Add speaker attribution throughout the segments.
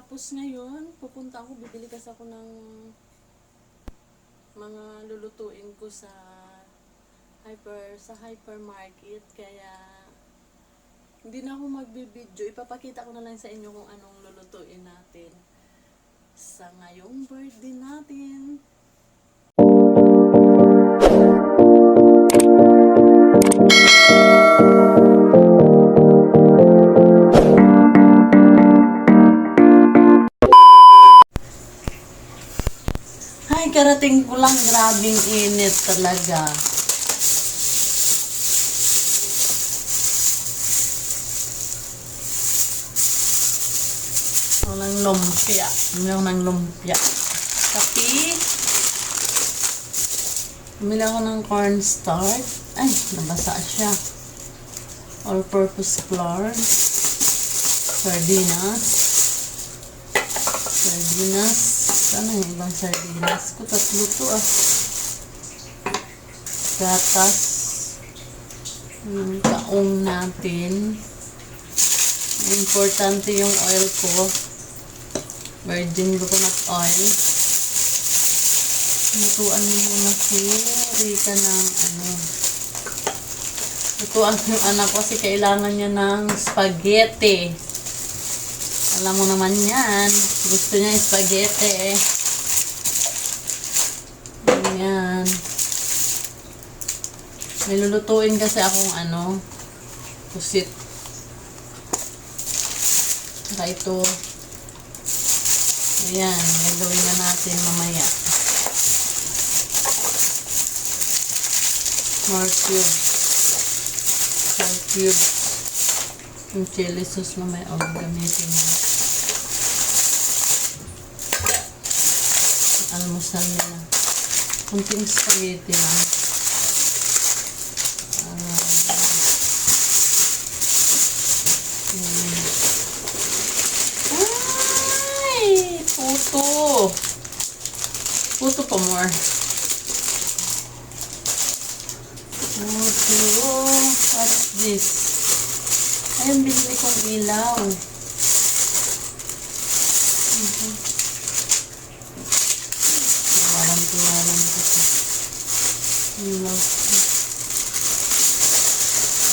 Speaker 1: Tapos ngayon, pupunta ako, bibili kasi ako ng mga lulutuin ko sa hyper sa hypermarket kaya hindi na ako magbibideo. Ipapakita ko na lang sa inyo kung anong lulutuin natin sa ngayong birthday natin. Ay, karating ko lang. Grabing init talaga. Walang lumpia. Umilang ng lumpia. Kapi. Bumili ako ng cornstarch. Ay, nabasa siya. All-purpose flour. Sardinas. Sardinas. Sana yung ibang sardinas ko. Tatlo to ah. Gatas. Yung kaong natin. Importante yung oil ko. Virgin coconut oil. Lutuan mo muna si Rika ng ano. Lutuan yung anak ko kasi kailangan niya ng spaghetti. Alam mo naman yan. Gusto niya spaghetti eh. Ayan. May lulutuin kasi akong ano, pusit. Saka ito. Ayan, gagawin na natin mamaya. More cubes. More cubes. Yung chili sauce mamaya, oh, gamitin mo. Almusal nila. Kunting spaghetti lang. Ay! Puto! Puto pa more. Puto. What's this? Ayun, binili kong ilaw. Mhm. Tiwalang tiwalang ko to. Ilaw.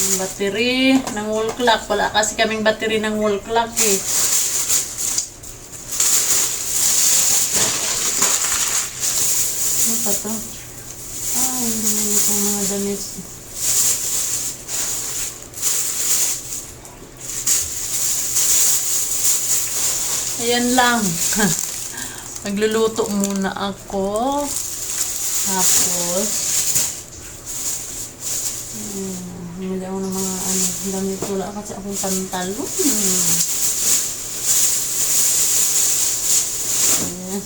Speaker 1: Yung battery ng wall clock. Wala kasi kaming battery ng wall clock eh. Ano pa to? Ah, hindi na itong mga damit. Ayan lang. Magluluto muna ako. Tapos, hmm, hindi ako ng mga ano, damit. Wala kasi akong pantalon. Hmm. Ayan.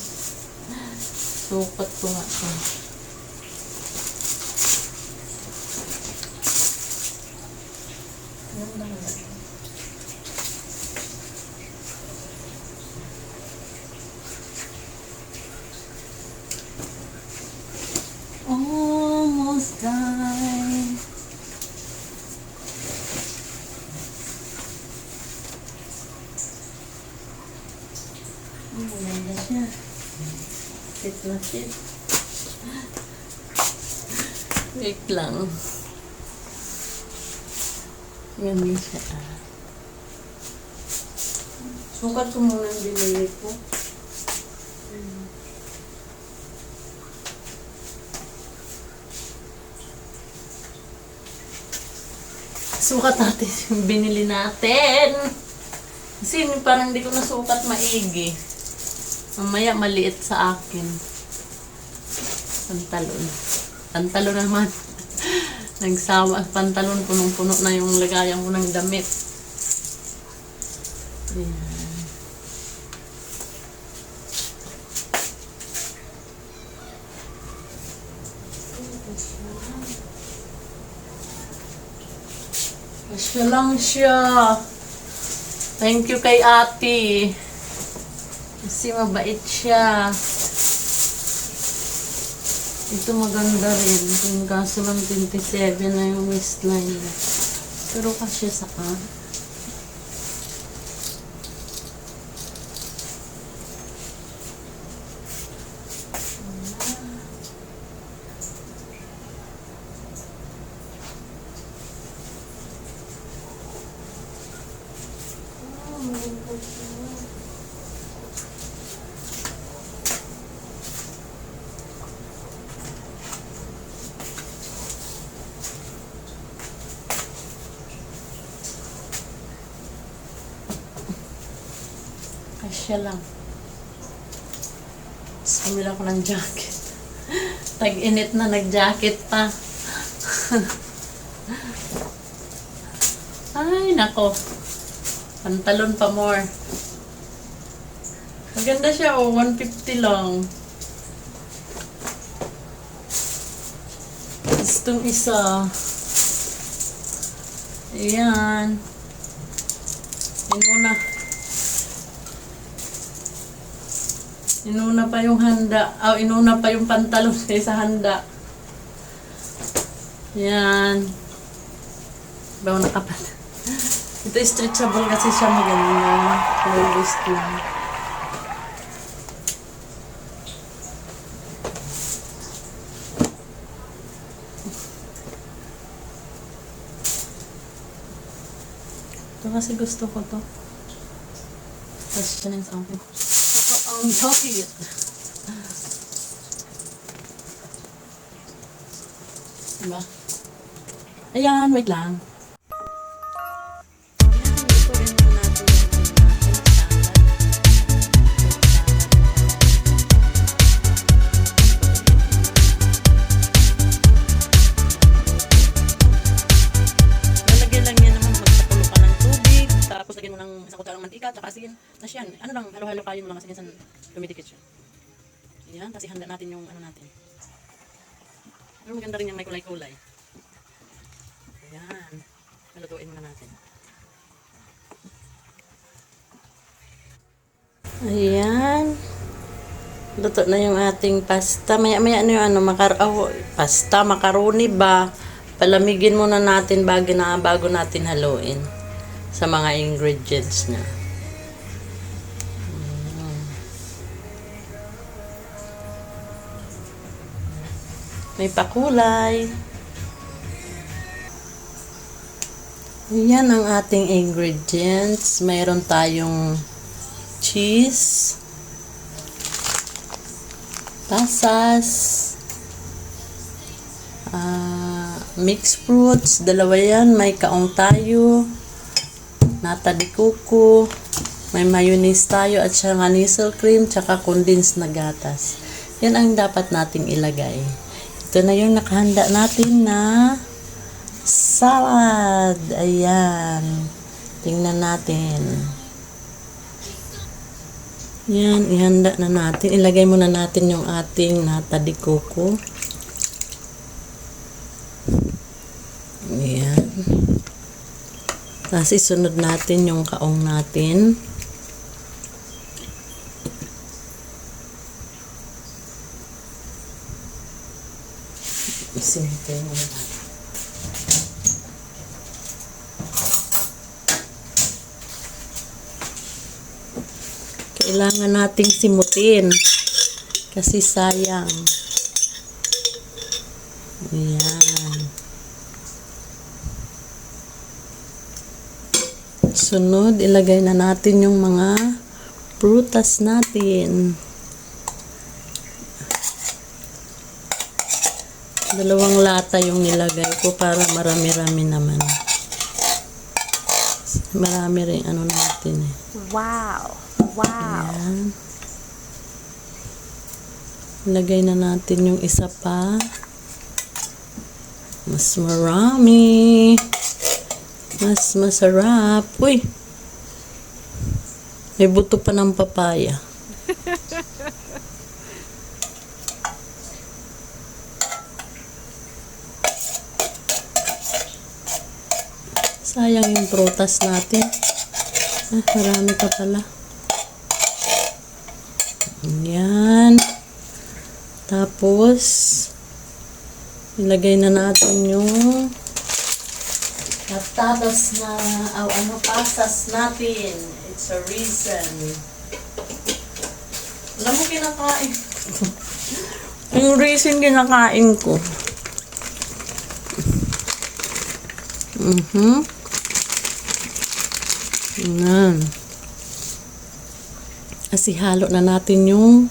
Speaker 1: Sukat ko nga ito. Ayan lang yan. Almost died. Ang maganda siya. Sit na sit. Wait lang. Yan din siya. ah. Sukat ko muna ang binili ko. Sukat natin yung binili natin. Kasi parang hindi ko nasukat maigi. Mamaya maliit sa akin. Pantalon. Pantalon naman. Nagsawa. Pantalon punong-puno na yung lagayan ko ng damit. Ayan. Asya lang siya. Thank you kay ate. Kasi mabait siya. Ito maganda rin. Yung kaso lang 27 na yung waistline. Pero kasi sa ka. Kasya lang. Bumili ako ng jacket. Tag-init na, nag-jacket pa. Ay, nako. Pantalon pa more. Maganda siya, oh. 150 lang. Itong isa. Ayan. Inuna. Inuna pa yung handa. Ah, inuna pa yung pantalon sa handa. Yan. Bawa nakapat. Ito stretchable kasi siya maganda. Low waist lang. Ito kasi gusto ko to. Tapos siya na yung sa. Ang jacket. Diba? Ayan, wait lang. Minsan dumidikit siya. Ayan, kasi handa natin yung ano natin. Pero maganda rin yung may kulay-kulay. Ayan. Nalutuin muna natin. Ayan. Luto na yung ating pasta. Maya-maya ano yung ano, makar oh, pasta, macaroni ba? Palamigin muna natin bago, na, bago natin haluin sa mga ingredients na. May pakulay. Yan ang ating ingredients. Mayroon tayong cheese, pasas, ah, mixed fruits, dalawa yan. May kaong tayo, nata de coco, may mayonnaise tayo at saka nisel cream, tsaka condensed na gatas. Yan ang dapat nating ilagay. Ito na yung nakahanda natin na salad. Ayan. Tingnan natin. Yan, ihanda na natin. Ilagay muna natin yung ating nata de coco. Ayan. Tapos isunod natin yung kaong natin. Isinintay muna natin. Kailangan nating simutin. Kasi sayang. Ayan. Sunod, ilagay na natin yung mga prutas natin. Dalawang lata yung nilagay ko para marami-rami naman. Marami rin ano natin eh.
Speaker 2: Wow. Wow.
Speaker 1: Ayan. Lagay na natin yung isa pa. Mas marami. Mas masarap. Uy! May buto pa ng papaya. Sayang yung prutas natin. Ah, marami ka pala. Yan. Tapos, ilagay na natin yung patatas na, o ano, pasas natin. It's a reason. Alam mo, kinakain yung reason kinakain ko. Mhm. Yan. Kasi halo na natin yung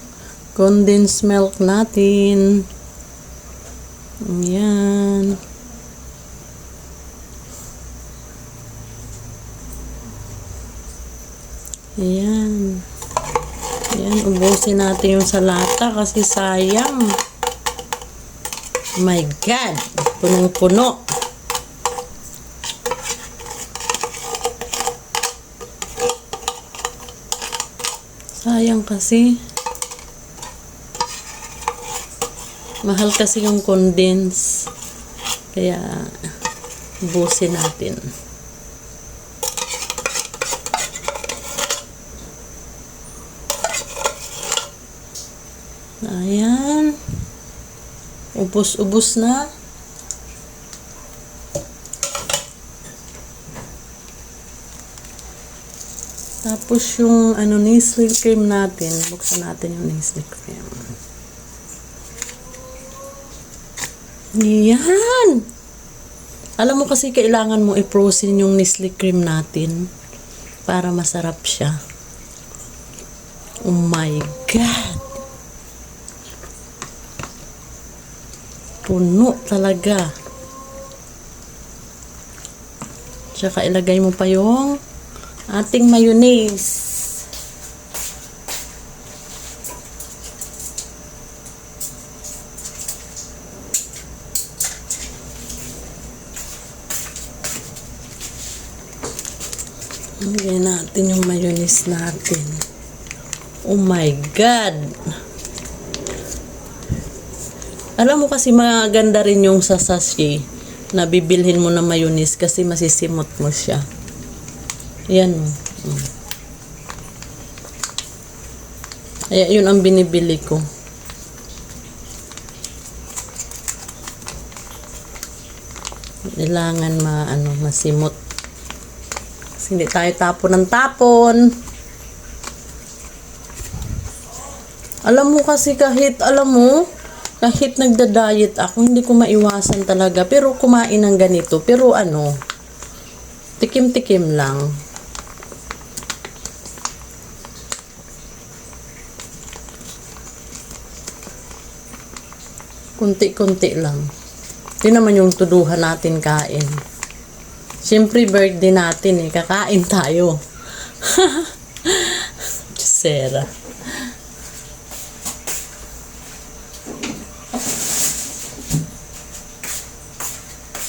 Speaker 1: condensed milk natin. Ayan. Ayan. Ayan, ubusin natin yung salata kasi sayang. My God! Punong-puno. Sayang kasi. Mahal kasi yung condense. Kaya, ubusin natin. Ayan. Ubus-ubus na. Tapos yung ano Nestle cream natin, buksan natin yung Nestle cream. Yan! Alam mo kasi kailangan mo i-frozen yung Nestle cream natin para masarap siya. Oh my God! Puno talaga. Tsaka ilagay mo pa yung ating mayonnaise. Lagyan natin yung mayonnaise natin. Oh my God! Alam mo kasi maganda rin yung sa sachet na bibilhin mo na mayonnaise kasi masisimot mo siya. Yan o. Kaya yun ang binibili ko. Kailangan ma, ano, masimot. Kasi hindi tayo tapon ng tapon. Alam mo kasi kahit, alam mo, kahit nagda-diet ako, hindi ko maiwasan talaga. Pero kumain ng ganito. Pero ano, tikim-tikim lang. Kunti-kunti lang. Ito naman yung tuduhan natin kain. Siyempre, birthday natin eh. Kakain tayo. Sarah.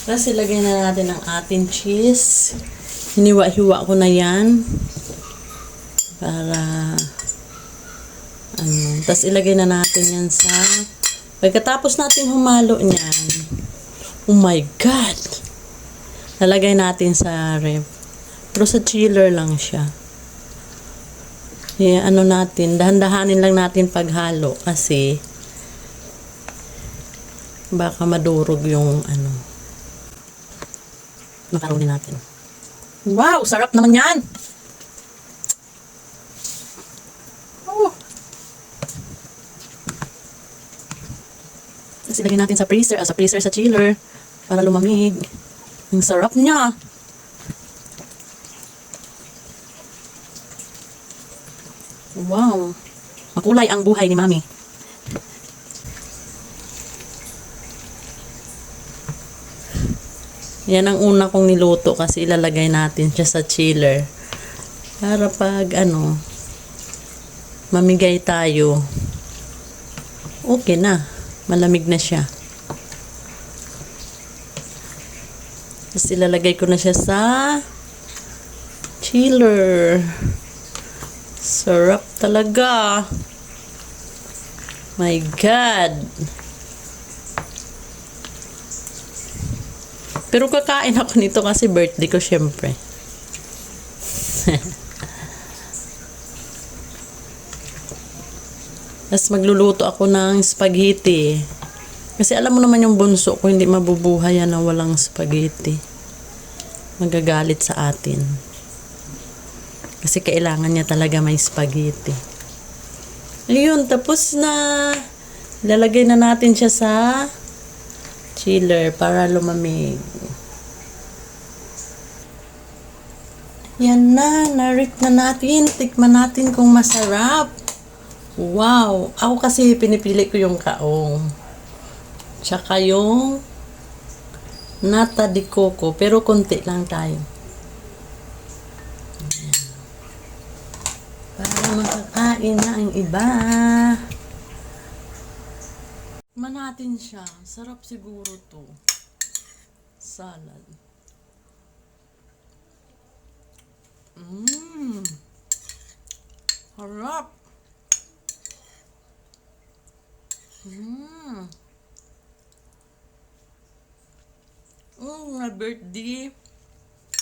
Speaker 1: Tapos ilagay na natin ang ating cheese. Hiniwa-hiwa ko na yan. Para ano. Tapos ilagay na natin yan sa pagkatapos natin humalo niyan. Oh my God! Lalagay natin sa ref. Pero sa chiller lang siya. Yeah, ano natin, dahan-dahanin lang natin paghalo kasi baka madurog yung ano macaroni natin. Wow! Sarap naman yan! Ilagay natin sa freezer, ah, sa freezer sa chiller para lumamig. Ang sarap niya! Wow! Makulay ang buhay ni Mami. Yan ang una kong niluto kasi ilalagay natin siya sa chiller. Para pag ano, mamigay tayo, okay na. Malamig na siya. Tapos ilalagay ko na siya sa chiller. Sarap talaga. My God. Pero kakain ako nito kasi birthday ko syempre. Tapos magluluto ako ng spaghetti. Kasi alam mo naman yung bunso ko, hindi mabubuhay yan na walang spaghetti. Magagalit sa atin. Kasi kailangan niya talaga may spaghetti. Ayun, tapos na. Lalagay na natin siya sa chiller para lumamig. Yan na, narik na natin. Tikman natin kung masarap. Wow! Ako kasi pinipili ko yung kaong. Tsaka yung nata di coco. Pero konti lang tayo. Para makakain na ang iba. Man siya. Sarap siguro to. Salad. Mmm. Harap. Mmm. Mm, na birthday.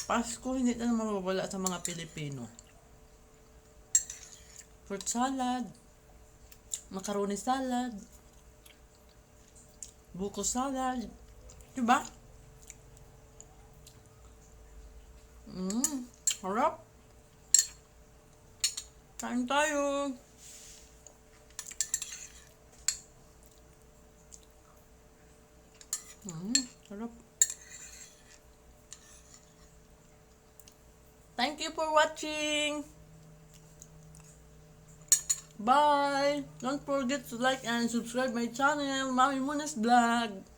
Speaker 1: Pasko, hindi na mawawala sa mga Pilipino. Fruit salad. Macaroni salad. Buko salad. Diba? Mmm. Harap. Kain tayo. Mmm. Harap. Thank you for watching. Bye. Don't forget to like and subscribe my channel, Mami Munas Vlog.